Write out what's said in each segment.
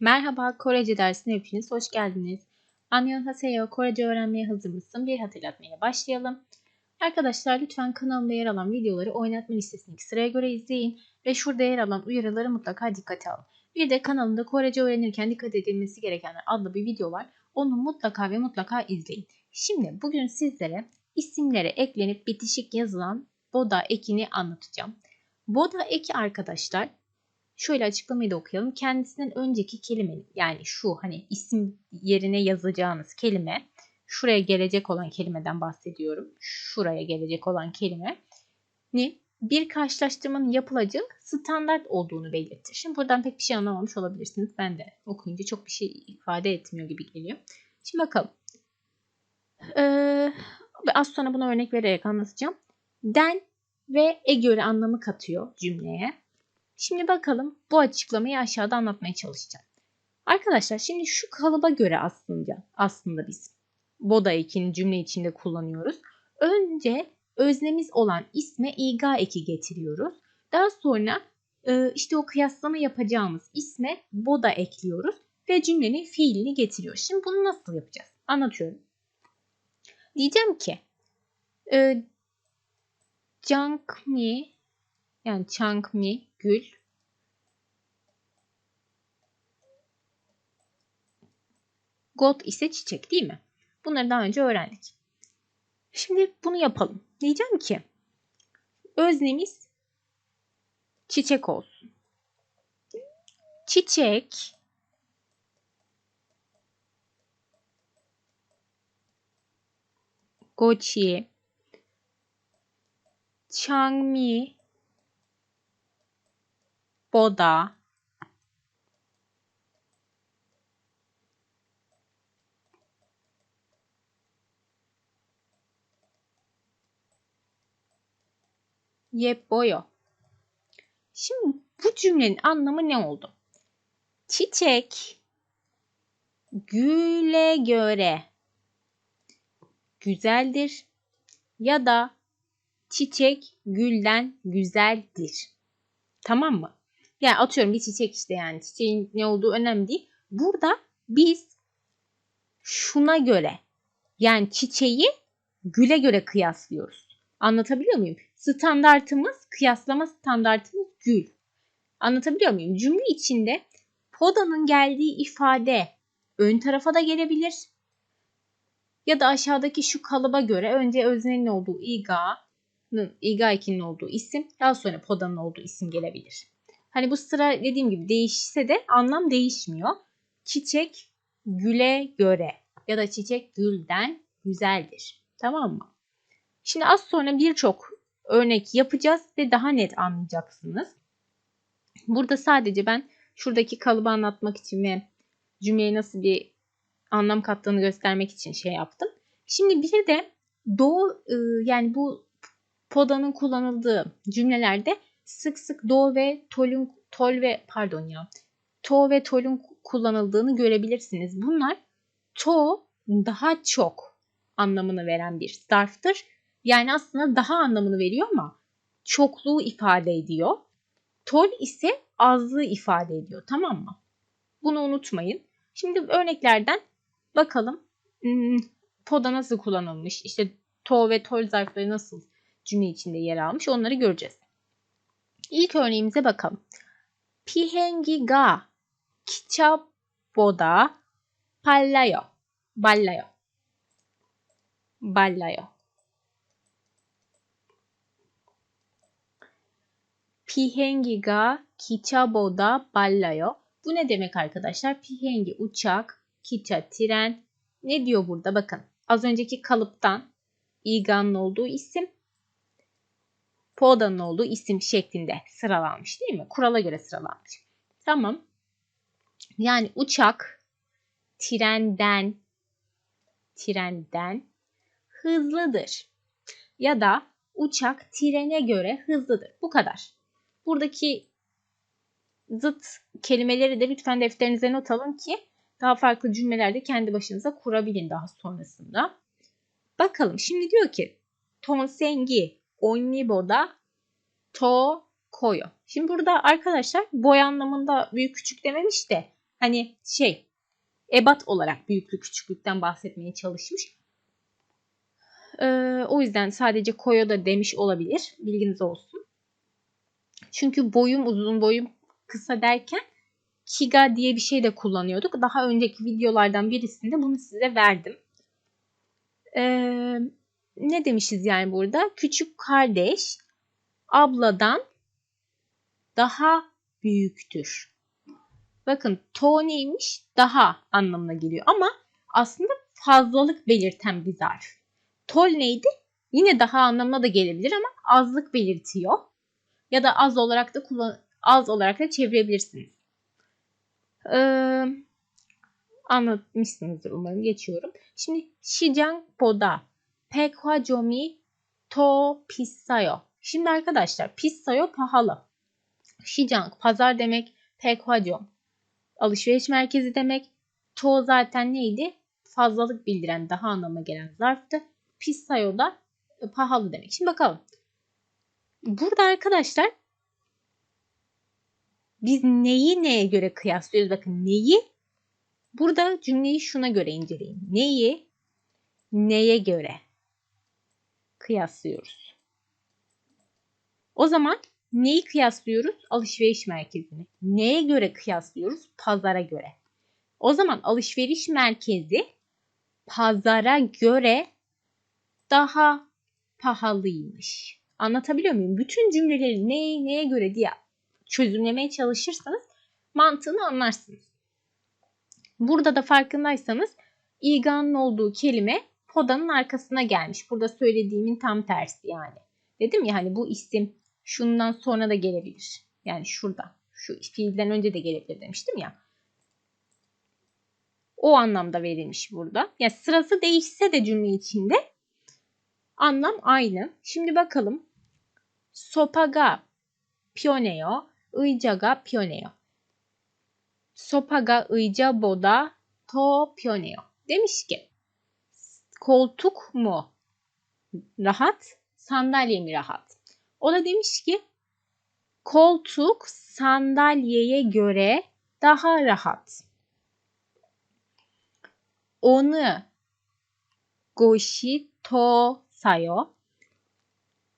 Merhaba, Korece dersine hepiniz hoş geldiniz. Annyeonghaseyo, Korece öğrenmeye hazır mısın? Bir hatırlatmayla başlayalım. Arkadaşlar lütfen kanalımda yer alan videoları oynatma listesindeki sıraya göre izleyin ve şurada yer alan uyarıları mutlaka dikkate alın. Bir de kanalımda Korece öğrenirken dikkat edilmesi gerekenler adlı bir video var. Onu mutlaka ve mutlaka izleyin. Şimdi bugün sizlere isimlere eklenip bitişik yazılan boda ekini anlatacağım. Boda eki arkadaşlar şöyle açıklamayı da okuyalım. Kendisinden önceki kelimenin yani şu hani isim yerine yazacağınız kelime şuraya gelecek olan kelimeden bahsediyorum. Şuraya gelecek olan kelime ne? Bir karşılaştırmanın yapılacağı standart olduğunu belirtir. Şimdi buradan pek bir şey anlamamış olabilirsiniz. Ben de okuyunca çok bir şey ifade etmiyor gibi geliyor. Şimdi bakalım. Ee, az sonra buna örnek vererek anlatacağım. Den ve e göre anlamı katıyor cümleye. Şimdi bakalım bu açıklamayı aşağıda anlatmaya çalışacağım. Arkadaşlar şimdi şu kalıba göre aslında aslında biz boda ekini cümle içinde kullanıyoruz. Önce öznemiz olan isme iga eki getiriyoruz. Daha sonra e, işte o kıyaslama yapacağımız isme boda ekliyoruz ve cümlenin fiilini getiriyor. Şimdi bunu nasıl yapacağız? Anlatıyorum. Diyeceğim ki e, Cankmi yani Chankmi gül Got ise çiçek değil mi? Bunları daha önce öğrendik. Şimdi bunu yapalım. Diyeceğim ki öznemiz çiçek olsun. Çiçek Gochi Changmi Boda 예뻐요. Şimdi bu cümlenin anlamı ne oldu? Çiçek güle göre güzeldir ya da çiçek gülden güzeldir. Tamam mı? Yani atıyorum bir çiçek işte yani çiçeğin ne olduğu önemli değil. Burada biz şuna göre yani çiçeği güle göre kıyaslıyoruz. Anlatabiliyor muyum? Standartımız, kıyaslama standartımız gül. Anlatabiliyor muyum? Cümle içinde podanın geldiği ifade ön tarafa da gelebilir. Ya da aşağıdaki şu kalıba göre önce öznenin olduğu iga'nın, iga ekinin olduğu isim, daha sonra podanın olduğu isim gelebilir. Hani bu sıra dediğim gibi değişse de anlam değişmiyor. Çiçek güle göre ya da çiçek gülden güzeldir. Tamam mı? Şimdi az sonra birçok örnek yapacağız ve daha net anlayacaksınız. Burada sadece ben şuradaki kalıbı anlatmak için ve cümleye nasıl bir anlam kattığını göstermek için şey yaptım. Şimdi bir de doğu e, yani bu podanın kullanıldığı cümlelerde sık sık do ve tolun tol ve pardon ya to ve tolun kullanıldığını görebilirsiniz. Bunlar to daha çok anlamını veren bir zarftır. Yani aslında daha anlamını veriyor ama çokluğu ifade ediyor. Tol ise azlığı ifade ediyor. Tamam mı? Bunu unutmayın. Şimdi örneklerden bakalım. Hmm, poda nasıl kullanılmış? İşte to ve tol zarfları nasıl cümle içinde yer almış? Onları göreceğiz. İlk örneğimize bakalım. Pihengi ga kichaboda pallayo. Ballayo. Ballayo. Pihengi ga kichaboda ballayo. Bu ne demek arkadaşlar? Pihengi uçak, kiça tren. Ne diyor burada? Bakın az önceki kalıptan iganın olduğu isim Poda'nın olduğu isim şeklinde sıralanmış değil mi? Kurala göre sıralanmış. Tamam. Yani uçak trenden trenden hızlıdır. Ya da uçak trene göre hızlıdır. Bu kadar. Buradaki zıt kelimeleri de lütfen defterinize not alın ki daha farklı cümlelerde kendi başınıza kurabilin daha sonrasında. Bakalım şimdi diyor ki tonsengi onniboda to koyo. Şimdi burada arkadaşlar boy anlamında büyük küçük dememiş de hani şey ebat olarak büyüklük küçüklükten bahsetmeye çalışmış. Ee, o yüzden sadece koyo da demiş olabilir. Bilginiz olsun. Çünkü boyum uzun boyum kısa derken kiga diye bir şey de kullanıyorduk. Daha önceki videolardan birisinde bunu size verdim. Ee, ne demişiz yani burada? Küçük kardeş abladan daha büyüktür. Bakın to neymiş? Daha anlamına geliyor ama aslında fazlalık belirten bir zarf. Tol neydi? Yine daha anlamına da gelebilir ama azlık belirtiyor. Ya da az olarak da kullan az olarak da çevirebilirsiniz. Ee, anlatmışsınızdır umarım. Geçiyorum. Şimdi 시 pekwajomi to pisayo. Şimdi arkadaşlar pisayo pahalı. Şicang pazar demek. Pekwajom alışveriş merkezi demek. To zaten neydi? Fazlalık bildiren daha anlamına gelen zarftı. Pisayo da e, pahalı demek. Şimdi bakalım. Burada arkadaşlar biz neyi neye göre kıyaslıyoruz? Bakın neyi burada cümleyi şuna göre inceleyin. Neyi neye göre? Kıyaslıyoruz? O zaman neyi kıyaslıyoruz? Alışveriş merkezini. Neye göre kıyaslıyoruz? Pazara göre. O zaman alışveriş merkezi pazara göre daha pahalıymış. Anlatabiliyor muyum? Bütün cümleleri neye, neye göre diye çözümlemeye çalışırsanız mantığını anlarsınız. Burada da farkındaysanız İga'nın olduğu kelime podanın arkasına gelmiş. Burada söylediğimin tam tersi yani. Dedim ya hani bu isim şundan sonra da gelebilir. Yani şurada. Şu fiilden önce de gelebilir demiştim ya. O anlamda verilmiş burada. Yani sırası değişse de cümle içinde anlam aynı. Şimdi bakalım. Sopaga pioneyo, ıcaga pioneyo. Sopaga ıca boda to pioneyo. Demiş ki koltuk mu rahat, sandalye mi rahat? O da demiş ki koltuk sandalyeye göre daha rahat. Onu goshi to sayo.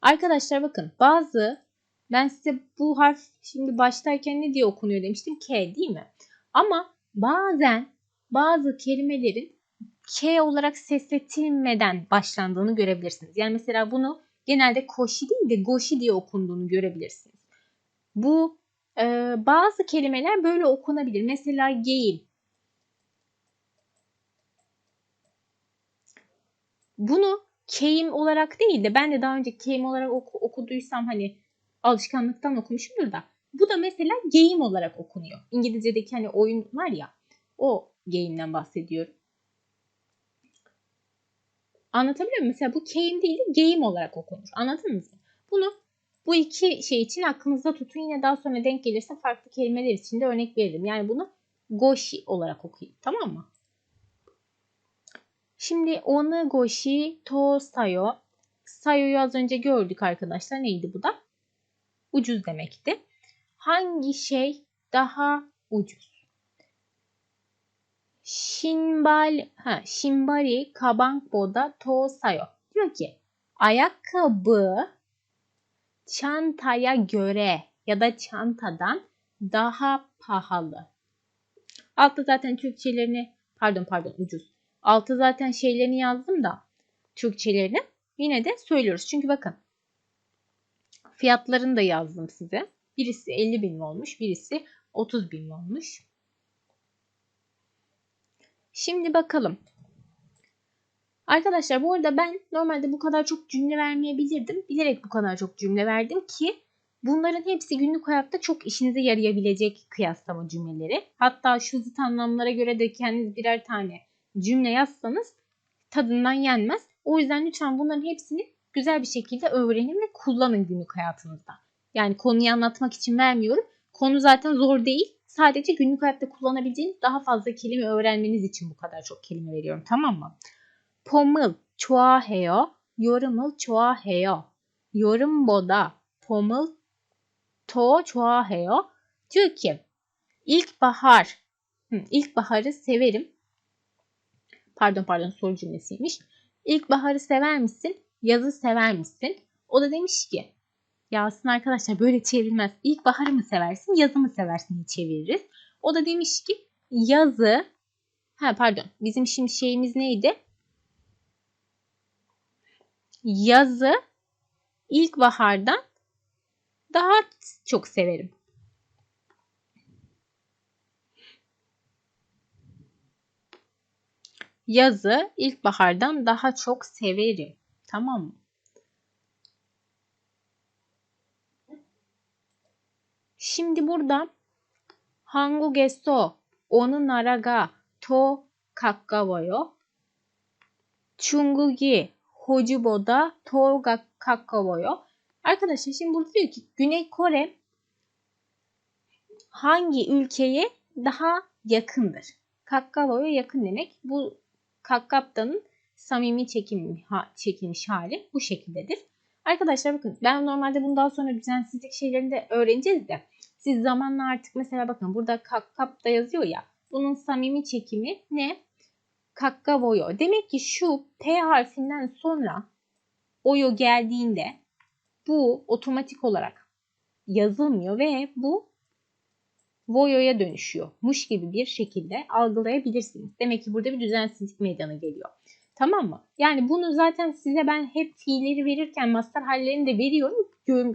Arkadaşlar bakın bazı ben size bu harf şimdi başlarken ne diye okunuyor demiştim? K değil mi? Ama bazen bazı kelimelerin K olarak sesletilmeden başlandığını görebilirsiniz. Yani mesela bunu genelde koşi değil de goşi diye okunduğunu görebilirsiniz. Bu e, bazı kelimeler böyle okunabilir. Mesela game. Bunu keyim olarak değil de ben de daha önce keyim olarak oku, okuduysam hani alışkanlıktan okumuşumdur da. Bu da mesela game olarak okunuyor. İngilizce'deki hani oyun var ya o game'den bahsediyorum. Anlatabiliyor muyum? Mesela bu game değil de game olarak okunur. Anladınız mı? Bunu bu iki şey için aklınızda tutun. Yine daha sonra denk gelirse farklı kelimeler için de örnek veririm. Yani bunu goshi olarak okuyun. Tamam mı? Şimdi onu goshi to sayo. Sayo'yu az önce gördük arkadaşlar. Neydi bu da? Ucuz demekti. Hangi şey daha ucuz? Shinbal, ha, shinbari kabangboda to sayo. Diyor ki ayakkabı çantaya göre ya da çantadan daha pahalı. Altta zaten Türkçelerini pardon pardon ucuz. Altta zaten şeylerini yazdım da Türkçelerini yine de söylüyoruz. Çünkü bakın fiyatlarını da yazdım size. Birisi 50 bin olmuş, birisi 30 bin olmuş. Şimdi bakalım. Arkadaşlar bu arada ben normalde bu kadar çok cümle vermeyebilirdim. Bilerek bu kadar çok cümle verdim ki bunların hepsi günlük hayatta çok işinize yarayabilecek kıyaslama cümleleri. Hatta şu zıt anlamlara göre de kendiniz birer tane cümle yazsanız tadından yenmez. O yüzden lütfen bunların hepsini güzel bir şekilde öğrenin ve kullanın günlük hayatınızda. Yani konuyu anlatmak için vermiyorum. Konu zaten zor değil. Sadece günlük hayatta kullanabileceğiniz daha fazla kelime öğrenmeniz için bu kadar çok kelime veriyorum tamam mı? Pomıl, çoğaheo, yorumul çoğaheo, yorumboda, pomıl, to çoğaheo. Diyor ki ilkbahar, ilkbaharı severim. Pardon pardon soru cümlesiymiş. İlkbaharı sever misin? Yazı sever misin? O da demiş ki ya aslında arkadaşlar böyle çevrilmez. İlkbaharı mı seversin, yazı mı seversin diye çeviririz. O da demiş ki yazı ha pardon bizim şimdi şeyimiz neydi? Yazı ilkbahardan daha çok severim. Yazı ilkbahardan daha çok severim. Tamam mı? Şimdi burada 한국에서 오는 나라가 더 가까워요. 중국이 호주보다 더 가, 가까워요. Arkadaşlar şimdi burada diyor ki Güney Kore hangi ülkeye daha yakındır? Kakkavo'ya yakın demek. Bu Kakkapta'nın samimi çekim, ha, çekilmiş hali bu şekildedir. Arkadaşlar bakın ben normalde bunu daha sonra düzensizlik şeylerini de öğreneceğiz de siz zamanla artık mesela bakın burada Kakkapta yazıyor ya bunun samimi çekimi ne? Kakkavoyo. Demek ki şu P harfinden sonra oyo geldiğinde bu otomatik olarak yazılmıyor ve bu voyo'ya dönüşüyor. Muş gibi bir şekilde algılayabilirsiniz. Demek ki burada bir düzensizlik meydana geliyor. Tamam mı? Yani bunu zaten size ben hep fiilleri verirken master hallerini de veriyorum.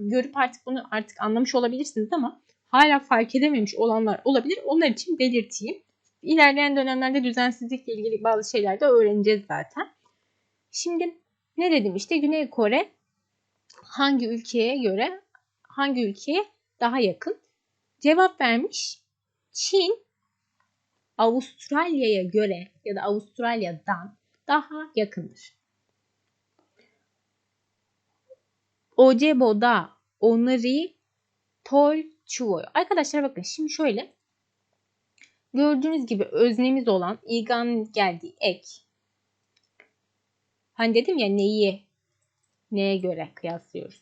Görüp artık bunu artık anlamış olabilirsiniz ama hala fark edememiş olanlar olabilir. Onlar için belirteyim. İlerleyen dönemlerde düzensizlikle ilgili bazı şeyler de öğreneceğiz zaten. Şimdi ne dedim işte Güney Kore hangi ülkeye göre hangi ülkeye daha yakın? Cevap vermiş. Çin Avustralya'ya göre ya da Avustralya'dan daha yakındır. Ojebo'da onları tol çuvoyo. Arkadaşlar bakın şimdi şöyle. Gördüğünüz gibi öznemiz olan ilgan geldiği ek. Hani dedim ya neyi neye göre kıyaslıyoruz.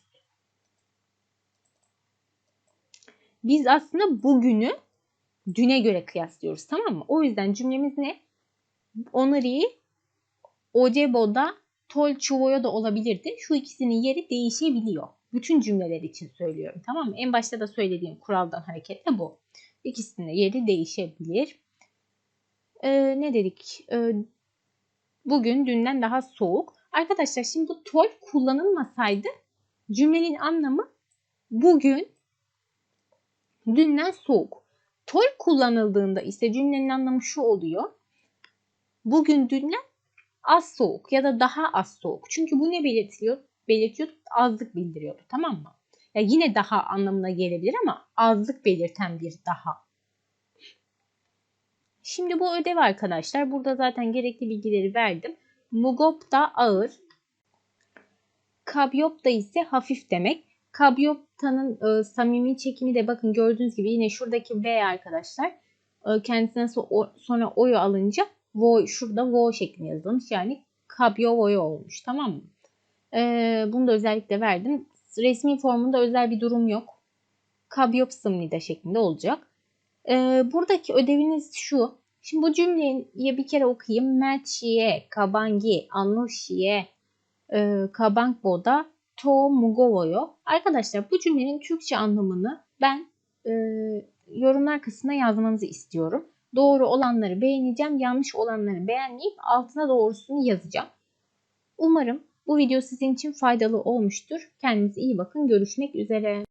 Biz aslında bugünü düne göre kıyaslıyoruz tamam mı? O yüzden cümlemiz ne? Onları Ojebo'da tol çuvoyo da olabilirdi. Şu ikisinin yeri değişebiliyor. Bütün cümleler için söylüyorum tamam mı? En başta da söylediğim kuraldan hareketle bu. İkisinin yeri değişebilir. Ee, ne dedik? Ee, bugün dünden daha soğuk. Arkadaşlar şimdi bu tol kullanılmasaydı cümlenin anlamı bugün dünden soğuk. Tol kullanıldığında ise cümlenin anlamı şu oluyor. Bugün dünden az soğuk ya da daha az soğuk. Çünkü bu ne belirtiyor? Belirtiyor, azlık bildiriyordu tamam mı? Ya yine daha anlamına gelebilir ama azlık belirten bir daha. Şimdi bu ödev arkadaşlar. Burada zaten gerekli bilgileri verdim. Mugop da ağır. Kabyop da ise hafif demek. Kabyopta'nın e, samimi çekimi de bakın gördüğünüz gibi yine şuradaki V arkadaşlar. E, kendisinden so sonra O'yu alınca vo, şurada vo şeklinde yazılmış. Yani kabyo voyo olmuş tamam mı? E, bunu da özellikle verdim. Resmi formunda özel bir durum yok. Kabyopsımnida şeklinde olacak. E, buradaki ödeviniz şu. Şimdi bu cümleyi bir kere okuyayım. Merchiye, kabangi, anushiye, e, kabangboda to mugovoyo. Arkadaşlar bu cümlenin Türkçe anlamını ben e, yorumlar kısmına yazmanızı istiyorum. Doğru olanları beğeneceğim. Yanlış olanları beğenmeyip altına doğrusunu yazacağım. Umarım bu video sizin için faydalı olmuştur. Kendinize iyi bakın. Görüşmek üzere.